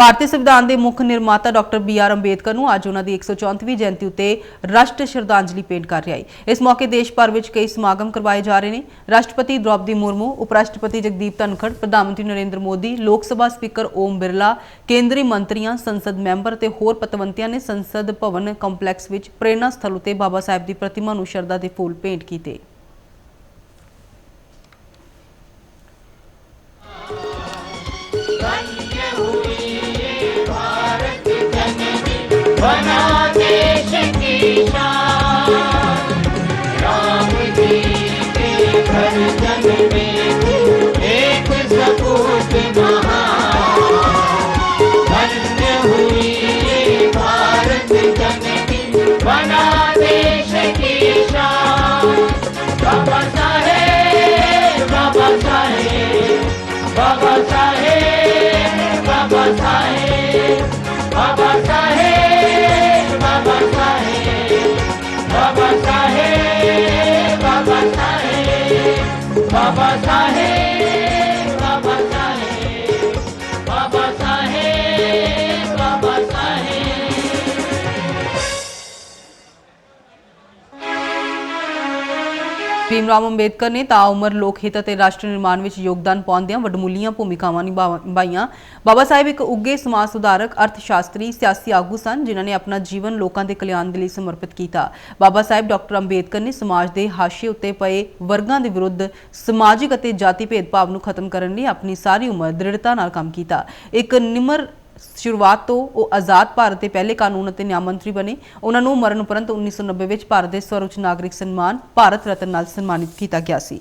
ਭਾਰਤੀ ਸੰਵਿਧਾਨ ਦੇ ਮੁੱਖ ਨਿਰਮਾਤਾ ਡਾਕਟਰ ਬੀ ਆਰ ਅੰਬੇਦਕਰ ਨੂੰ ਅੱਜ ਉਹਨਾਂ ਦੀ 134ਵੀਂ ਜਯੰਤੀ ਉਤੇ ਰਾਸ਼ਟਰ ਸ਼ਰਧਾਂਜਲੀ ਭੇਟ ਕਰ ਰਿਹਾ ਹੈ ਇਸ ਮੌਕੇ ਦੇਸ਼ ਭਰ ਵਿੱਚ ਕਈ ਸਮਾਗਮ ਕਰਵਾਏ ਜਾ ਰਹੇ ਨੇ। ਰਾਸ਼ਟਰਪਤੀ ਦ੍ਰੋਪਦੀ ਮੁਰਮੂ ਉਪ ਰਾਸ਼ਟਰਪਤੀ ਜਗਦੀਪ ਧਨਖੜ, ਪ੍ਰਧਾਨ ਮੰਤਰੀ ਨਰਿੰਦਰ ਮੋਦੀ, ਲੋਕ ਸਭਾ ਸਪੀਕਰ ਓਮ ਬਿਰਲਾ, ਕੇਂਦਰੀ ਮੰਤਰੀਆਂ, ਸੰਸਦ ਮੈਂਬਰ ਤੇ ਹੋਰ ਪਤਵੰਤਿਆਂ ਨੇ ਸੰਸਦ ਭਵਨ ਕੰਪਲੈਕਸ ਵਿੱਚ ਪ੍ਰੇਰਣਾ ਸਥਲ ਉਤੇ ਬਾਬਾ ਸਾਹਿਬ ਦੀ ਪ੍ਰਤਿਮਾ ਨੂੰ ਸ਼ਰਧਾ ਦੇ ਫੁੱਲ ਭੇਂਟ ਕੀਤੇ। Thank you. Baba Sahib, Baba Sahib. Baba Saheb Bhim Rao Ambedkar ਨੇ ਤਾਉਮਰ ਲੋਕ ਹਿੱਤ ਅਤੇ ਰਾਸ਼ਟਰ ਨਿਰਮਾਣ ਵਿੱਚ ਯੋਗਦਾਨ ਪਾਉਂਦਿਆਂ ਵਡਮੁੱਲੀਆਂ ਭੂਮਿਕਾਵਾਂ ਨਿਭਾ- ਨਿਭਾਈਆਂ। ਬਾਬਾ ਸਾਹਿਬ ਇੱਕ ਉੱਗੇ ਸਮਾਜ ਸੁਧਾਰਕ ਅਰਥ ਸ਼ਾਸਤਰੀ ਸਿਆਸੀ ਆਗੂ ਸਨ, ਜਿਨ੍ਹਾਂ ਨੇ ਆਪਣਾ ਜੀਵਨ ਲੋਕਾਂ ਦੇ ਕਲਿਆਣ ਦੇ ਲਈ ਸਮਰਪਿਤ ਕੀਤਾ। ਬਾਬਾ ਸਾਹਿਬ ਡਾਕਟਰ ਅੰਬੇਦਕਰ ਨੇ ਸਮਾਜ ਦੇ ਹਾਸ਼ੇ ਉੱਤੇ ਪਏ ਵਰਗਾਂ ਦੇ ਵਿਰੁੱਧ ਸਮਾਜਿਕ ਅਤੇ ਜਾਤੀ ਭੇਦਭਾਵ ਨੂੰ ਖਤਮ ਕਰਨ ਲਈ ਆਪਣੀ ਸਾਰੀ ਉਮਰ ਦ੍ਰਿੜਤਾ ਨਾਲ ਕੰਮ ਕੀਤਾ। ਇੱਕ ਨਿਮਰ ਸ਼ੁਰੂਆਤ ਤੋਂ ਉਹ ਆਜ਼ਾਦ ਭਾਰਤ ਦੇ ਪਹਿਲੇ ਕਾਨੂੰਨ ਅਤੇ ਨਿਆਂ ਮੰਤਰੀ ਬਣੇ। ਉਹਨਾਂ ਨੂੰ ਮਰਨ ਉਪਰੰਤ 1990 ਵਿੱਚ ਭਾਰਤ ਦੇ ਸਰਵਉੱਚ ਨਾਗਰਿਕ ਸਨਮਾਨ ਭਾਰਤ ਰਤਨ ਨਾਲ ਸਨਮਾਨਿਤ ਕੀਤਾ ਗਿਆ ਸੀ।